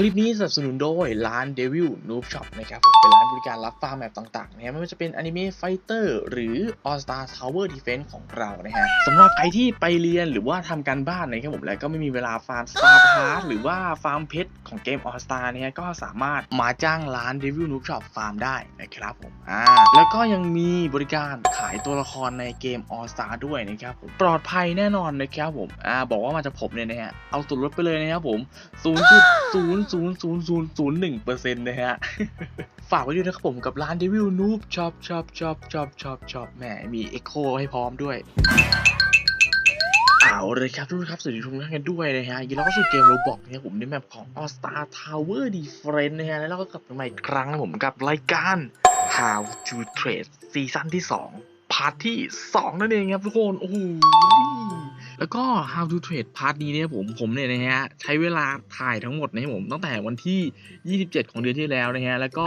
คลิปนี้สนับสนุนโดยร้าน Devil Noob Shop นะครับผมเป็นร้านบริการรับฟาร์มแมปต่างๆนะครับไม่ว่าจะเป็นอนิเมะไฟเตอร์หรือ All Star Tower Defense ของเรานะฮะสำหรับใครที่ไปเรียนหรือว่าทำการบ้านนะครับผมแล้วก็ไม่มีเวลาฟาร์ม Star Pass หรือว่าฟาร์มเพชร ของเกม All Star เนี่ย ก็สามารถมาจ้างร้าน Devil Noob Shop ฟาร์มได้นะครับผมอ่าแล้วก็ยังมีบริการขายตัวละครในเกม All Star ด้วยนะครับผมปลอดภัยแน่นอนนะครับผมอ่าบอกว่ามาจากผมเนี่ยนะฮะเอาส่วนลดไปเลยนะครับผม0.0000001%นะฮะฝากไว้ด้วยนะครับผมกับร้าน Devil Noob Shop Shop Shop Shop Shop Shop แหมมี Echo ให้พร้อมด้วย เอาเลยครับทุกท่านครับสวัสดีทุกท่านกันด้วยนะฮะยินดีต้อนรับเข้าสู่เกมโรบอกนะครับผมในแมปของ All Star Tower Defense นะฮะแล้วเราก็กลับมาอีกครั้งนะผมกับรายการ How to Trade ซีซั่นที่ 2 พาร์ทที่ 2 นั่นเองครับทุกคน โอ้โห แล้วก็ How to Trade พาร์ทนี้เนี่ยผมผมเนี่ยนะฮะใช้เวลาถ่ายทั้งหมดนะครับผมตั้งแต่วันที่ 27 ของเดือนที่แล้วนะฮะแล้วก็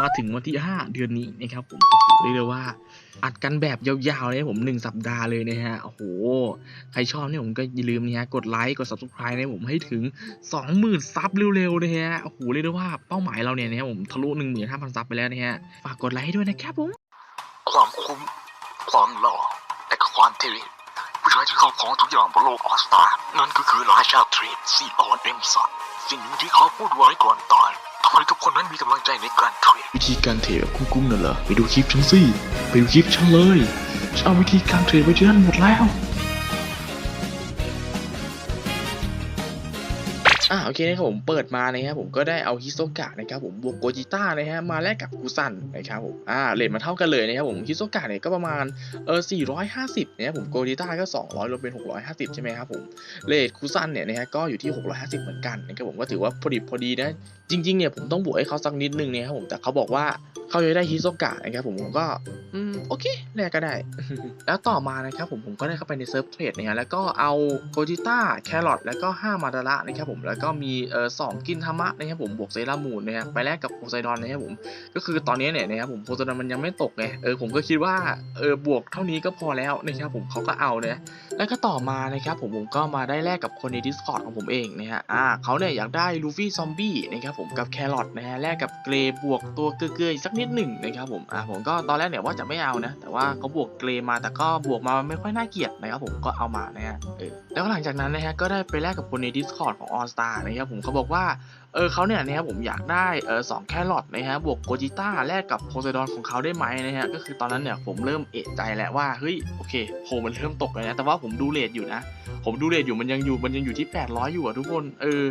มาถึงวันที่ 5 เดือนนี้นะครับผมโอ้เรียกได้ว่าอัดกันแบบยาวๆเลยผม 1 สัปดาห์เลยนะฮะ โอ้โห ใครชอบเนี่ยผมก็อย่าลืมนะฮะ กดไลค์ กด Subscribe นะผมให้ถึง 20,000 ซับเร็วๆนะฮะ โอ้โห เรียกได้ว่าเป้าหมายเราเนี่ยนะครับผมทะลุ 15,000 ซับไปแล้วนะฮะ ฝากกดไลค์ให้ด้วยนะครับผม ความคุ้ม ความหล่อและความเท่ ผู้ชายที่ครอบครองทุกอย่างบนโลกออสตา นั่นก็คือราชาเทรดซีออนเอ็มสันสิ่งที่เขาพูดไว้ก่อนตายทำให้ทุกคนนั้นมีกำลังใจในการเทรดวิธีการเทรดแบบคุ้มๆน่ะเหรอ ไปดูคลิปฉันสิ ไปดูคลิปฉันเลย ฉันเอาวิธีการเทรดไว้ที่นั่นหมดแล้ว อ่าโอเคนะครับผมเปิดมานะครับผมก็ได้เอาฮิโซกะนะครับผมบวกโกจิต้านะฮะมาแลกกับกุซันนะครับผมอ่าเลทมาเท่ากันเลยนะครับผมฮิโซกะเนี่ยก็ประมาณเออ450นะครับผมโกจิต้าก็ 200รวมเป็น 650 ใช่ไหมครับผมเลทกุซันเนี่ยนะฮะก็อยู่ที่ 650 เหมือนกันนะครับผมก็ถือว่าพอดีพอดีนะจริงๆเนี่ยผมต้องบวกให้เขาสักนิดนึงเนี่ยครับผมแต่เขาบอกว่าเขาจะได้ฮิโซกะนะครับผมผมก็อืมโอเคแลกก็ได้ แล้วต่อมานะครับผมผมก็ได้เข้าไปในเซิร์ฟเทรดนะฮะแล้วก็เอาโกจิต้าแครอทแล้วก็5มาดาระนะครับผมแล้วก็มีเออสองกินธรรมะนะครับผมบวกเซรามูนนะฮะไปแลกกับโพไซดอนนะครับผมก็คือตอนนี้เนี่ยนะครับผมโพไซดอนมันยังไม่ตกไงเออผมก็คิดว่าเออบวกเท่านี้ก็พอแล้วนะครับผมเขาก็เอานะแล้วก็ต่อมานะครับผมผมก็มาได้แลกกับคนใน Discord ของผมเองนะฮะอ่าเขาเนี่ยอยากได้ลูฟี่ซอมบี้นะครับผมกับแครอทนะฮะแลกกับเกรบวกตัวเกลือๆสักนิดหนึ่งนะครับผมอ่าผมก็ตอนแรกเนี่ยว่าจะไม่เอานะแต่ว่าเขาบวกเกรมาแต่ก็บวกมาไม่ค่อยน่าเกลียดนะครับผมก็เอามานะฮะเออแล้วหลังจากนั้นนะฮะก็ได้ไปแลกกับคนใน Discord ของ All Star นนะครับผมเขาบอกว่าเออเขาเนี่ยนะครับผมอยากได้เออสองแครอทนะฮะบวกโกจิต้าแลกกับโพไซดอนของเขาได้ไหมนะฮะก็คือตอนนั้นเนี่ยผมเริ่มเอะใจแล้วว่าเฮ้ยโอเคโพมันเริ่มตกแล้วนะแต่ว่าผมดูเลทอยู่นะ ผมดูเรทอยู่มันยังอยู่มันยังอยู่ที่ 800 อยู่อะทุกคนเออ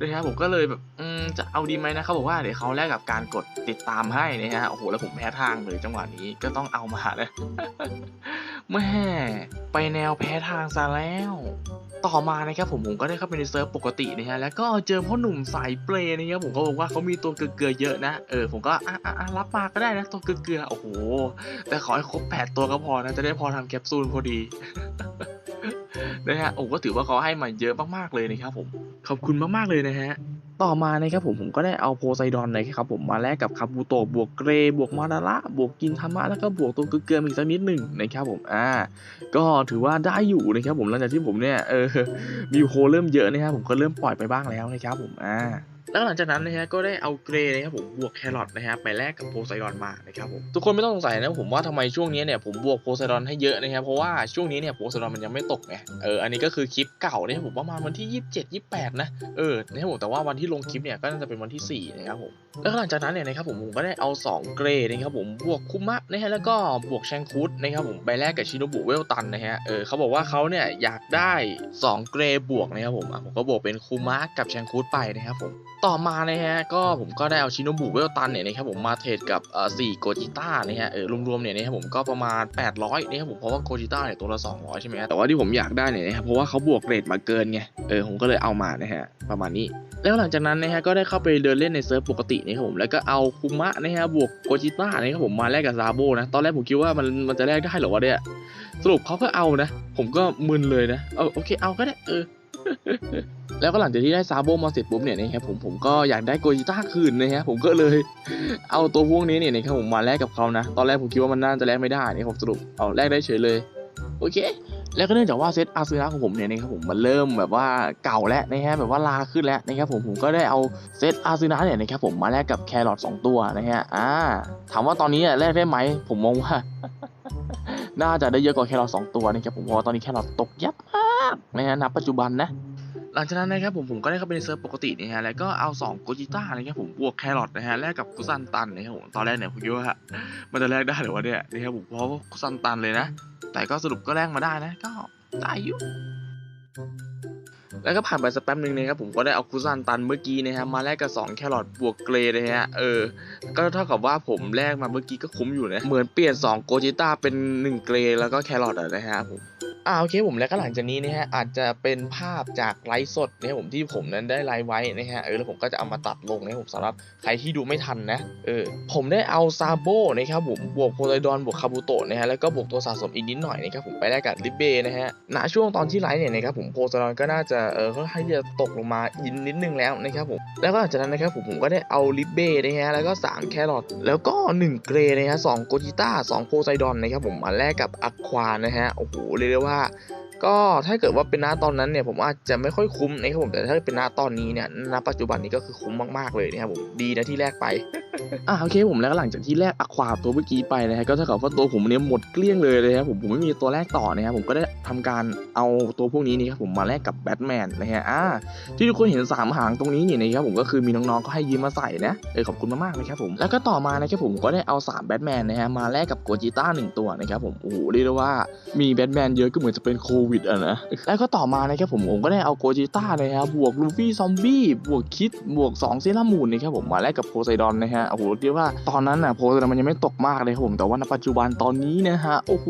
นะครับผมก็เลยแบบอืมจะเอาดีไหมนะเขาบอกว่าเดี๋ยวเขาแลกกับการกดติดตามให้นะฮะโอ้โหแล้วผมแพ้ทางเลยจังหวะนี้ก็ต้องเอามานะแม่ไปแนวแพ้ทางซะแล้ว ต่อมานะครับผมผมก็ได้เข้าไปในเซิร์ฟปกตินะฮะแล้วก็เจอพ่อหนุ่มสายเปลนะครับผมเขาบอกว่าเขามีตัวเกลือเยอะนะเออผมก็อะอะรับมาก็ได้นะตัวเกลือโอ้โหแต่ขอให้ครบแปดตัวก็พอนะจะได้พอทำแคปซูลพอดี นะฮะโอ้ก็ถือว่าเขาให้มาเยอะมากๆเลยนะครับผมขอบคุณมากๆเลยนะฮะต่อมานะครับผมผมก็ได้เอาโพไซดอนนะครับผมมาแลกกับคาบูโตะบวกเกรย์บวกมาดาระบวกกินธรรมะแล้วก็บวกตัวเกลือๆอีกสักนิดหนึ่งนะครับผมอ่าก็ถือว่าได้อยู่นะครับผมหลังจากที่ผมเนี่ยเออมีโคเริ่มเยอะนะครับผมก็เริ่มปล่อยไปบ้างแล้วนะครับผมอ่า แล้วหลังจากนั้นนะฮะก็ได้เอาเกรย์นะครับผมบวกแครอทนะฮะไปแลกกับโพไซดอนมานะครับผมทุกคนไม่ต้องสงสัยนะผมว่าทำไมช่วงนี้เนี่ยผมบวกโพไซดอนให้เยอะนะครับเพราะว่าช่วงนี้เนี่ยโพไซดอนมันยังไม่ตกไงเอออันนี้ก็คือคลิปเก่าเนี่ยผมประมาณวันที่ 27 28 นะเออนะครับผมแต่ว่าวันที่ลงคลิปเนี่ยก็น่าจะเป็นวันที่4นะครับผมแล้วหลังจากนั้นเนี่ยนะครับผมผมก็ได้เอา 2 เกรย์นะครับผมบวกคุมะนะฮะแล้วก็บวกแชงคุดนะครับผมไปแลกกับชิโนบุเวลตันนะฮะเออเขาบอกว่าเขาเนี่ยอยากได้ 2 เกรบวกนะครับผมอะผมก็บวกเป็นคุมะกับแชงคุดไปนะครับผมต่อมานะฮะก็ผมก็ได้เอาชิโนบุเวลตันเนี่ยนะครับผมมาเทรดกับเอ่อสี่โกจิต้านะฮะเออรวมๆเนี่ยนะครับผมก็ประมาณ 800นะครับผมเพราะว่าโกจิต้าเนี่ยตัวละ 200 ใช่ไหมฮะแต่ว่าที่ผมอยากได้เนี่ยนะครับเพราะว่าเขาบวกเรทมาเกินไงเออผมก็เลยเอามานะฮะประมาณนี้ แล้วหลังจากนั้นนะฮะก็ได้เข้าไปเดินเล่นในเซิร์ฟปกตินะครับผมแล้วก็เอาคุมะนะฮะบวกโกจิต้านะครับผมมาแลกกับซาโบนะตอนแรกผมคิดว่ามันมันจะแลกได้เหรอวะเนี่ยสรุปเขาก็เอานะ ผมก็มึนเลยนะเออโอเคเอาก็ได้เออ แล้วก็หลังจากที่ได้ซาโบมาเสร็จปุ๊บเนี่ยนะครับผมผมก็อยากได้โกจิต้าคืนนะฮะผมก็เลยเอาตัวพวกนี้เนี่ยนะครับผมมาแลกกับเขานะ ตอนแรกผมคิดว่ามันน่าจะแลกไม่ได้นี่ผมสรุปเอาแลกได้เฉยเลยโอเค แล้วก็เนื่องจากว่าเซตอาซูนะของผมเนี่ยนะครับผมมันเริ่มแบบว่าเก่าแล้วนะฮะแบบว่าลาขึ้นแล้วนะครับผมผมก็ได้เอาเซตอาซูนะเนี่ยนะครับผมมาแลกกับแครอทสองตัวนะฮะอ่าถามว่าตอนนี้แลกได้ไหมผมมองว่า น่าจะได้เยอะกว่าแครอทสองตัวนะครับผมเพราะตอนนี้แครอทตกยับมากนะฮะณปัจจุบันนะหลังจากนั้นนะครับผมผมก็ได้เข้าไปในเซิร์ฟปกตินะฮะแล้วก็เอา2โกจิต้านะครับผมบวกแครอทนะฮะแลกกับกุซันตันนะครับผมตอนแรกเนี่ยผมคิดว่ามันจะแลกได้หรือว่าเนี่ยนะครับผมเพราะกุซันตันเลยนะ แต่ก็สรุปก็แลกมาได้นะ ก็ได้อยู่ แล้วก็ผ่านไปสักแป๊บหนึ่งนะครับผมก็ได้เอาคุซันตันเมื่อกี้นะฮะมาแลกกับ2แครอทบวกเกรย์นะฮะเออก็เท่ากับว่าผมแลกมาเมื่อกี้ก็คุ้มอยู่นะเหมือนเปลี่ยน 2 โกจิต้าเป็น 1 เกรแล้วก็แครอทอะนะฮะผม อ่าโอเคผมแล้วก็หลังจากนี้นะฮะอาจจะเป็นภาพจากไลฟ์สดนะครับผมที่ผมนั้นได้ไลฟ์ไว้นะฮะเออแล้วผมก็จะเอามาตัดลงนะครับผมสำหรับใครที่ดูไม่ทันนะเออผมได้เอาซาโบนะครับผมบวกโพไซดอนบวกคาบูโตะนะฮะแล้วก็บวกตัวสะสมอีกนิดหน่อยนะครับผมไปได้กับลิเบนะฮะณช่วงตอนที่ไลฟ์เนี่ยนะครับผมโพไซดอนก็น่าจะเออค่อนข้างที่จะตกลงมาอินนิดนึงแล้วนะครับผมแล้วก็หลังจากนั้นนะครับผมผมก็ได้เอาลิเบนะฮะแล้วก็สามแครอทแล้วก็หนึ่งเกรนะฮะสองโกจิต้าสองโพไซดอนนะครับผมมาแลกกับอะควานะฮะโอ้โหเรียกได้ว่า啊。 ก็ถ้าเกิดว่าเป็นณตอนนั้นเนี่ยผมอาจจะไม่ค่อยคุ้มนะครับผมแต่ถ้าเป็นณตอนนี้เนี่ยณปัจจุบันนี้ก็คือคุ้มมากๆเลยนะครับผมดีนะที่แรกไปอ่าโอเคผมแล้วก็หลังจากที่แลกอะควาตัวเมื่อกี้ไปนะฮะก็เท่ากับว่าตัวผมเนี่ยหมดเกลี้ยงเลยนะครับผมผมไม่มีตัวแรกต่อนะครับผมก็ได้ทำการเอาตัวพวกนี้นี่ครับผมมาแลกกับแบทแมนนะฮะอ่าที่ทุกคนเห็นสามหางตรงนี้นี่นะครับผมก็คือมีน้องๆก็ให้ยืมมาใส่นะเออขอบคุณมากๆนะครับผมแล้วก็ต่อมานะครับผมก็ได้เอาสามแบทแมนนะฮะมาแลกกับโกจิต้าหนึ่งตัวนะครับผมโอ้โหเรียกได้ว่ามีแบทแมนเยอะก็เหมือนจะเป็นโควิดอะนะ แล้วก็ต่อมานะครับผมผมก็ได้เอาโกจิต้านะครับบวกลูฟี่ซอมบี้บวกคิดบวก2เซรามูนนะครับผมมาแลกกับโพไซดอนนะฮะโอ้โหเรียกว่าตอนนั้นน่ะโพไซดอนมันยังไม่ตกมากเลยครับผมแต่ว่าในปัจจุบันตอนนี้นะฮะโอ้โห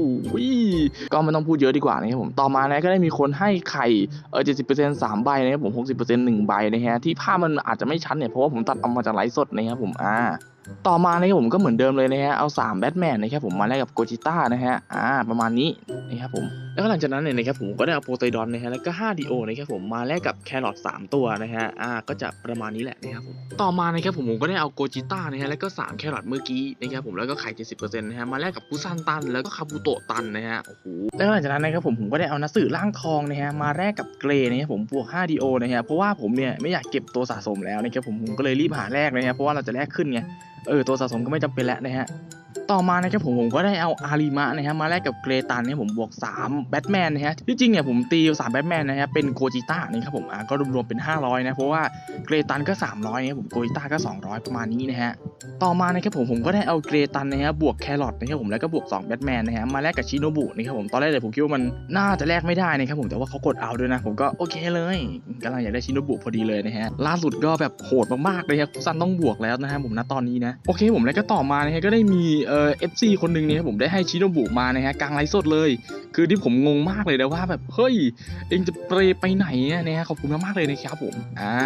ก็ไม่ต้องพูดเยอะดีกว่านะครับผมต่อมานะก็ได้มีคนให้ไข่เออ70%สามใบนะครับผม60%หนึ่งใบนะฮะที่ภาพมันอาจจะไม่ชัดเนี่ยเพราะว่าผมตัดเอามาจากไลฟ์สดนะครับผมอ่า ต่อมานะครับผมก็เหมือนเดิมเลยนะฮะเอา3แบทแมนนะครับผมมาแลกกับโกจิต้านะฮะอ่าประมาณนี้นะครับผมแล้วก็หลังจากนั้นเนี่ยนะครับผมก็ได้เอาโพไซดอนนะฮะแล้วก็5ดีโอนะครับผมมาแลกกับแครอท3ตัวนะฮะอ่าก็จะประมาณนี้แหละนะครับผมต่อมานะครับผมผมก็ได้เอาโกจิต้านะฮะแล้วก็3แครอทเมื่อกี้นะครับผมแล้วก็ไข่70%นะฮะมาแลกกับกุซันตัน แล้วก็คาบุโตะตันนะฮะโอ้โหแล้วหลังจากนั้นนะครับผมผมก็ได้เอานัสือร่างทองนะฮะมาแลกกับเกรนะครับผมบวก5ดีโอนะฮะเพราะว่าผมเนี่ยไม่อยากเก็บตัวสะสมแล้วนะครับผมผมก็เลยรีบหาแลกนะฮะเพราะว่าเราจะแลกขึ้นไง เออตัวสะสมก็ไม่จำเป็นแล้วนะฮะ ต่อมานะครับผมผมก็ได้เอาอาริมะนะฮะมาแลกกับเกรตันเนี่ยผมบวก3แบทแมนนะฮะที่จริงเนี่ยผมตี3แบทแมนนะฮะเป็นโกจิต้านะครับผมอะก็รวมๆเป็น 500นะเพราะว่าเกรตันก็ 300เนี่ยผมโกจิต้าก็ 200 ประมาณนี้นะฮะต่อมานะครับผมผมก็ได้เอาเกรตันนะฮะบวกแครอทนะครับผมแล้วก็บวก2แบทแมนนะฮะมาแลกกับชิโนบุนะครับผมตอนแรกเลยผมคิดว่ามันน่าจะแลกไม่ได้นะครับผมแต่ว่าเขากดเอาด้วยนะ ผมก็โอเคเลยกำลังอยากได้ชิโนบุพอดีเลยนะฮะล่าสุดก็แบบโหดมากๆเลยครับซันต้องบวกแล้วนะฮะผมณตอนนี้นะโอเคผมแล้วก็ต่อมานะฮะก็ได้มีเเอฟซีคนหนึ่งเนี่ยผมได้ให้ชิโนบุมานะฮะกลางไลฟ์สดเลย คือที่ผมงงมากเลยนะว่าแบบเฮ้ยเองจะเปรไปไหนอะนะฮะขอบคุณมากๆเลยนะครับผมอ่า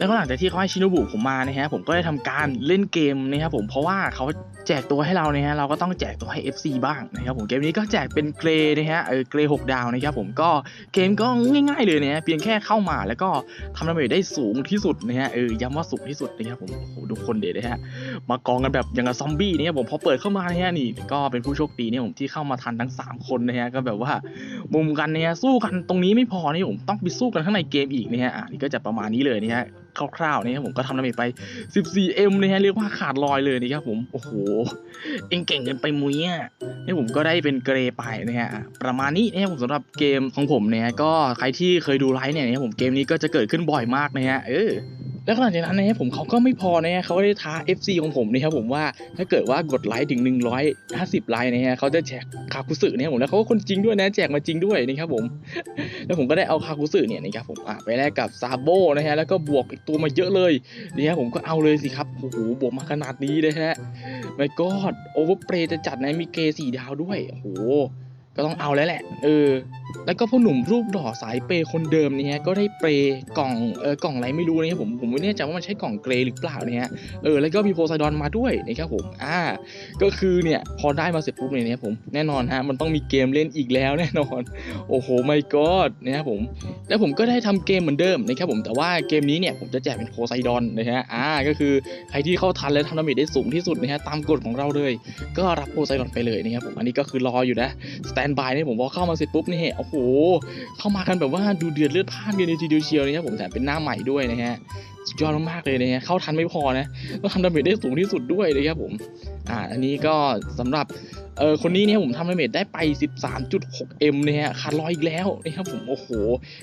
แล้วก็หลังจากที่เขาให้ชิโนบุผมมานะฮะผมก็ได้ทำการเล่นเกมนะครับผมเพราะว่าเขาแจกตัวให้เรานะฮะเราก็ต้องแจกตัวให้ FC บ้างนะครับผมเกมนี้ก็แจกเป็นเกรย์นะฮะเออเกรย์หกดาวนะครับผมก็เกมก็ง่ายๆเลยนะฮะเพียงแค่เข้ามาแล้วก็ทำดาเมจได้สูงที่สุดนะฮะเออย้ำว่าสูงที่สุดนะครับผมโอ้โหดูคนเด็ดนะฮะมากองกันแบบอย่างกับซอมบี้เนี่ยผมพอเปิดเข้ามาเนี่ยนี่ก็เป็นผู้โชคดีเนี่ยผมที่เข้ามาทันทั้งสามคนนะฮะก็แบบว่า มุมกันเนี่ย สู้กันตรงนี้ไม่พอนี่ผมต้องไปสู้กันข้างในเกมอีกนะฮะ อะนี่ก็จะประมาณนี้เลยนะฮะคร่าวๆนะครับผมก็ทำดาเมจไป 14M นะฮะ เรียกว่าขาดลอยเลยนะครับผม โอ้โห เองเก่งเกินไปมุ้ยอะนี่ผมก็ได้เป็นเกรย์ไปนะฮะ ประมาณนี้นะครับผมสำหรับเกมของผมเนี่ย ก็ใครที่เคยดูไลฟ์เนี่ยนะครับผมเกมนี้ก็จะเกิดขึ้นบ่อยมากนะฮะ เออ แล้วหลังจากนั้นนะครับผมเขาก็ไม่พอนะฮะเขาก็ได้ท้า FC ของผมนะครับผมว่าถ้าเกิดว่ากดไลค์ถึง 150 ไลค์นะฮะเขาจะแจกคาคุสึนะครับผมแล้วเขาก็คนจริงด้วยนะแจกมาจริงด้วยนะครับผม แล้วผมก็ได้เอาคาคุสึเนี่ยนะครับผมอะไปแลกกับซาโบนะฮะแล้วก็บวกอีกตัวมาเยอะเลยนี่ฮะผมก็เอาเลยสิครับโอ้โหบวกมาขนาดนี้นะฮะไม่กอดโอเวอร์เปรจะจัดนะมีเกสี่ดาวด้วยโอ้โหก็ต้องเอาแล้วแหละเออ แล้วก็พ่อหนุ่มรูปหล่อสายเปยคนเดิมเนี่ยฮะก็ได้เปย์กล่องเออกล่องอะไรไม่รู้นะครับผมผมไม่แน่ใจว่ามันใช่กล่องเกรย์หรือเปล่าเนี่ยฮะเออแล้วก็มีโพไซดอนมาด้วยนะครับผมอ่าก็คือเนี่ยพอได้มาเสร็จปุ๊บเนี่ยนะครับผมแน่นอนฮะมันต้องมีเกมเล่นอีกแล้วแน่นอน โอ้โหไม่กอดนะครับผมแล้วผมก็ได้ทำเกมเหมือนเดิมนะครับผมแต่ว่าเกมนี้เนี่ยผมจะแจกเป็นโพไซดอนนะฮะอ่าก็คือใครที่เข้าทันและทำดาเมจได้สูงที่สุดนะฮะตามกฎของเราเลย ก็รับโพไซดอนไปเลยนะครับผมอันนี้ก็คือรออยู่นะสแตนบายเนี่ยผมพอเข้ามาเสร็จปุ๊บนี่โอ้โห เข้ามากันแบบว่าดูเดือดเลือดพล่านกันเลยทีเดียวเชียวนะครับผมแต่เป็นหน้าใหม่ด้วยนะฮะสุดยอดมากๆเลยนะฮะเข้าทันไม่พอนะต้องทำดาเมจได้สูงที่สุดด้วยนะครับผมอ่าอันนี้ก็สำหรับเออคนนี้เนี่ยผมทำดาเมจได้ไป 13.6m นะฮะขาดลอยอีกแล้วนะครับผมโอ้โห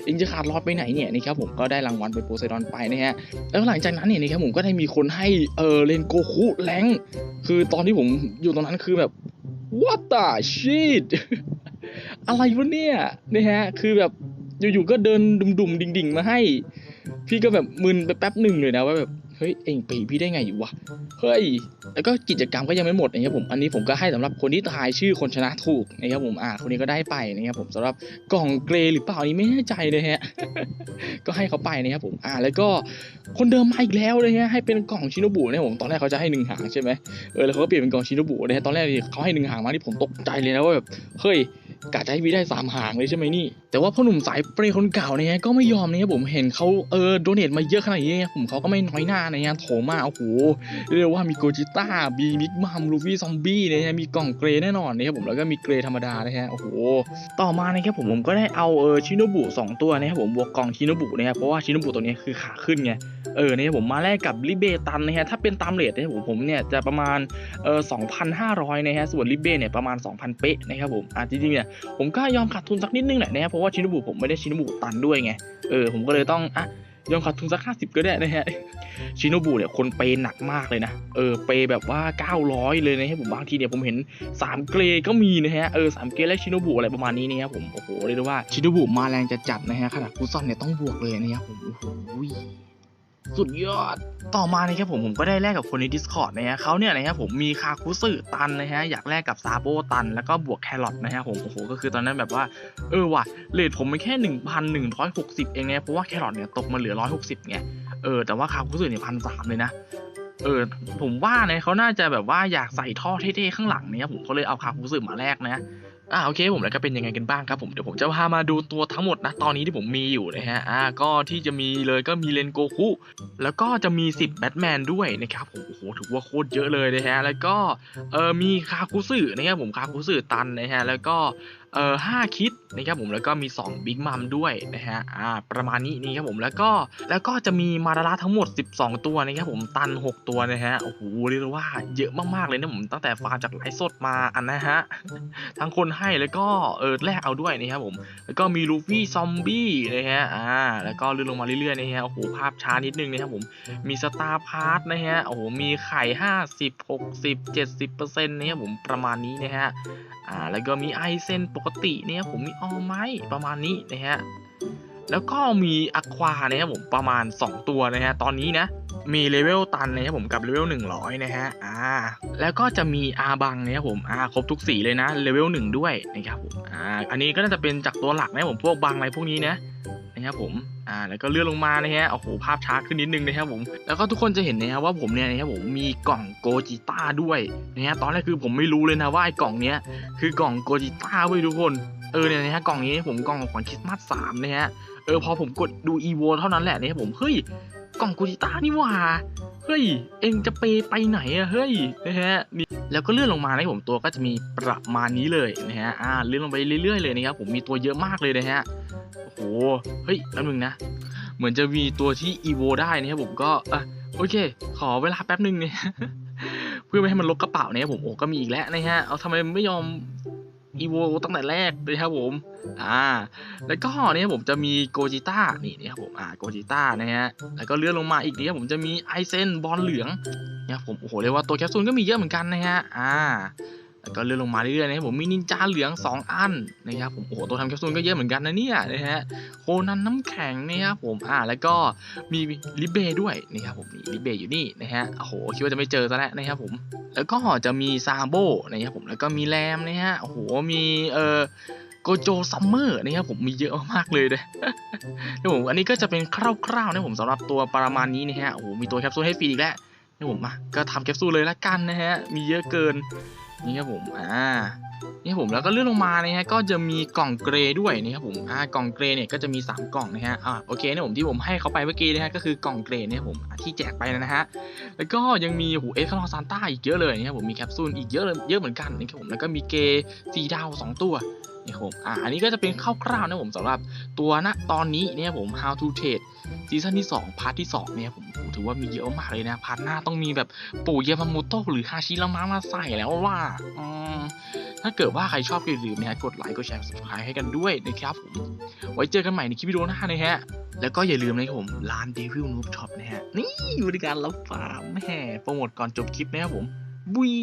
เองจะขาดลอยไปไหนเนี่ยนะครับผมก็ได้รางวัลเป็นโพไซดอนไปนะฮะแล้วหลังจากนั้นเนี่ยนะครับผมก็ได้มีคนให้เออเลนโกคุแรงค์คือตอนที่ผมอยู่ตรงนั้นคือแบบ what the shit อะไรวะเนี่ยนะฮะ คือแบบอยู่ๆก็เดินดุ่มๆดิ่ง ๆ มาให้ พี่ก็แบบมึนไปแป๊บหนึ่งเลยนะว่าแบบเฮ้ยเองปีพี่ได้ไงอยู่วะเฮ้ยแล้วก็กิจกรรมก็ยังไม่หมดนะครับผมอันนี้ผมก็ให้สำหรับคนที่ทายชื่อคนชนะถูกนะครับผมอ่าคนนี้ก็ได้ไปนะครับผมสำหรับกล่องเกรย์หรือเปล่านี้ไม่แน่ใจเลยฮะก็ให้เขาไปนะครับผมอ่าแล้วก็คนเดิมมาอีกแล้วเลยฮะให้เป็นกล่องชิโนบุนะครับผมตอนแรกเขาจะให้หนึ่งหางใช่ไหมเออแล้วเขาก็เปลี่ยนเป็นกล่องชิโนบุนะฮะตอนแรกเขาให้หนึ่งหางมาที่ผมตกใจเลยนะว่าแบบเฮ้ย กะจะให้พี่ได้สามหางเลยใช่ไหมนี่ แต่ว่าพ่อหนุ่มสายเปรย์คนเก่าเนี่ยก็ไม่ยอมนะครับผมเห็นเขาเออโดเนทมาเยอะขนาดนี้นะผมเขาก็ไม่น้อยหน้านะฮะโถมาโอ้โหเรียกว่ามีโกจิต้ามีมิกมัมลูฟี่ซอมบี้นะฮะมีกล่องเกรย์แน่นอนนะครับผมแล้วก็มีเกรย์ธรรมดานะฮะโอ้โหต่อมานะครับผมผมก็ได้เอาเออชิโนบุสองตัวนะครับผมบวกกล่องชิโนบุนะครับเพราะว่าชิโนบุตัวนี้คือขาขึ้นไงเออเนี่ยผมมาแลกกับลิเบตันนะฮะถ้าเป็นตามเรทนะครับผมผมเนี่ยจะประมาณเออ2,500นะฮะส่วนลิเบเนี่ยประมาณ 2,000 เป๊ะนะครับผมอะจริงๆเนี่ยผมก็ยอมขาดทุนสักนิดนึงแหละนะครับเพราะว่าชินบุผมไม่ได้ชินบุตันด้วยไงเออผมก็เลยต้องอะยอมขาดทุนสักห้าสิบก็ได้นะฮะชินบุเนี่ยคนเปย์หนักมากเลยนะเออเปย์แบบว่า 900 เลยนะครับผมบางทีเนี่ยผมเห็น 3 เกรก็มีนะฮะเออสามเกรและชินบุอะไรประมาณนี้นะครับผมโอ้โหเรียกได้ว่าชินบุมาแรงจะจัดนะฮะขนาดฟุตซอลเนี่ยต้องบวกเลยนะครับผมโอ้โห สุดยอด ต่อมานะครับผมผมก็ได้แลกกับคนใน Discord นะฮะเขาเนี่ยนะครับผมมีคาคุสึตันนะฮะอยากแลกกับซาโบตัน แล้วก็บวกแครอทนะฮะผมโอ้โหก็คือตอนนั้นแบบว่าเออว่ะเลทผมมันแค่ 1,160 เองนะเพราะว่าแครอทเนี่ยตกมาเหลือ 160ไงเออแต่ว่าคาคุสึเนี่ยพันสามเลยนะเออผมว่าเนี่ยเขาน่าจะแบบว่าอยากใส่ท่อเท่ๆข้างหลังเนี่ยผมก็เลยเอาคาคุสึมาแลกนะ อ่าโอเคผมแล้วก็เป็นยังไงกันบ้างครับผมเดี๋ยวผมจะพามาดูตัวทั้งหมดนะตอนนี้ที่ผมมีอยู่นะฮะอ่าก็ที่จะมีเลยก็มีเลนโกคุแล้วก็จะมี 10แบทแมนด้วยนะครับผมโอ้โหถือว่าโคตรเยอะเลยนะฮะแล้วก็เออมีคาคุสึนะครับผมคาคุสึตันนะฮะแล้วก็เออห้าคิดนะครับผมแล้วก็มี 2 บิ๊กมัมด้วยนะฮะอ่าประมาณนี้นี่ครับผมแล้วก็แล้วก็จะมีมาดาราทั้งหมด 12 ตัวนะครับผมตัน 6 ตัวนะฮะโอ้โหเรียกว่าเยอะมากๆเลยนะผมตั้งแต่ฟาร์มจากไลฟ์สดมาอันนะฮะทั้งคนให้แล้วก็เออแลกเอาด้วยนะครับผมแล้วก็มีลูฟี่ซอมบี้นะฮะอ่าแล้วก็เลื่อนลงมาเรื่อยๆนะฮะโอ้โหภาพช้านิดนึงนะครับผมมีสตาร์พาร์ทนะฮะโอ้โหมีไข่ 50 60 70เปอร์เซ็นต์นะครับผมประมาณนี้นะฮะ อ่าแล้วก็มีไอเซนปกติเนี่ยผมมีออไม้ประมาณนี้นะฮะแล้วก็มีอะควานะครับผมประมาณ 2 ตัวนะฮะตอนนี้นะมีเลเวลตันนะครับผมกับเลเวล100 นะฮะอ่าแล้วก็จะมีอาบังนะครับผมอาครบทุกสีเลยนะเลเวล1ด้วยนะครับผมอ่าอันนี้ก็น่าจะเป็นจากตัวหลักนะผมพวกบังอะไรพวกนี้นะ นะครับผมอ่าแล้วก็เลื่อนลงมานะฮะโอ้โหภาพช้าขึ้นนิดนึงนะครับผมแล้วก็ทุกคนจะเห็นนะครับว่าผมเนี่ยนะครับผมมีกล่องโกจิต้าด้วยนะฮะตอนแรกคือผมไม่รู้เลยนะว่าไอ้กล่องเนี้ยคือกล่องโกจิต้าเว้ยทุกคนเออเนี่ยนะฮะกล่องนี้ผมกล่องของขวัญคริสต์มาสสามนะฮะเออพอผมกดดูอีโวเท่านั้นแหละเนี่ยผมเฮ้ยกล่องโกจิต้านี่หว่า เฮ้ย เองจะไปไปไหนอะเฮ้ยนะฮะนี่แล้วก็เลื่อนลงมานะผมตัวก็จะมีประมาณนี้เลยนะฮะอ่าเลื่อนลงไปเรื่อยๆเลยนะครับผมมีตัวเยอะมากเลยนะฮะโอ้โหเฮ้ยแป๊บนึงนะ เหมือนจะมีตัวที่อีโวได้นะครับผมก็อะโอเค ขอเวลาแป๊บนึงเนี่ยเพื่อไม่ให้มันลกกระเป๋าเนี่ยผมโอ้ก็มีอีกแล้วนะฮะเอาทำไมไม่ยอม อีโวตั้งแต่แรกเลยครับผมอ่าแล้วก็เนี่ยผมจะมีโกจิต้านี่นี่ครับผมอ่าโกจิต้านะฮะแล้วก็เลื่อนลงมาอีกนี่ผมจะมีไอเซนบอลเหลืองเนี่ยผมโอ้โหเรียกว่าตัวแคปซูลก็มีเยอะเหมือนกันนะฮะอ่า ก็เลื่อนลงมาเรื่อยๆนะครับผมมีนินจาเหลือง 2 อันนะครับผมโอ้โหตัวทำแคปซูลก็เยอะเหมือนกันนะเนี่ยนะฮะโคนันน้ำแข็งนะครับผมอ่าแล้วก็มีลิเบด้วยนะครับผมนี่ลิเบอยู่นี่นะฮะโอ้โหคิดว่าจะไม่เจอซะแล้วนะครับผมแล้วก็จะมีซาโบนะครับผมแล้วก็มีแรมนะฮะโอ้โหมีเออโกโจซัมเมอร์นะครับผมมีเยอะมากเลยนะนะผมอันนี้ก็จะเป็นคร่าวๆนะผมสำหรับตัวประมาณนี้นะฮะโอ้โหมีตัวแคปซูลให้ฟรีอีกแล้วนะผมมาก็ทำแคปซูลเลยละกันนะฮะมีเยอะเกิน นี่ครับผมอ่านี่ผมแล้วก็เลื่อนลงมานะฮะก็จะมีกล่องเกรย์ด้วยนี่ครับผมอ่ากล่องเกรย์เนี่ยก็จะมีสามกล่องนะฮะอ่าโอเคนะผมที่ผมให้เขาไปเมื่อกี้นะฮะก็คือกล่องเกรย์เนี่ยผมที่แจกไปนะฮะแล้วก็ยังมีหูเอ็กซ์คาร์ซานต้าอีกเยอะเลยนะครับผมมีแคปซูลอีกเยอะเลยเยอะเหมือนกันนะครับผมแล้วก็มีเกย์สีดาวสองตัว นี่ครับผมอ่าอันนี้ก็จะเป็นคร่าวๆนะผมสำหรับตัวณตอนนี้เนี่ยผม How to Trade ซีซั่นที่ 2 พาร์ทที่ 2 เนี่ยผมโอ้โหถือว่ามีเยอะมากเลยนะ พาร์ทหน้าต้องมีแบบปู่ยามาโมโตะหรือฮาชิรามะมาใส่แล้วว่าอืมถ้าเกิดว่าใครชอบก็อย่าลืมนะฮะกดไลค์กดแชร์ subscribe ให้กันด้วยนะครับผมไว้เจอกันใหม่ในคลิปวิดีโอหน้านะฮะแล้วก็อย่าลืมนะครับผมร้าน Devil Noob Shop นะฮะนี่บริการรับฝากแม่โปรโมทก่อนจบคลิปนะครับผมบุย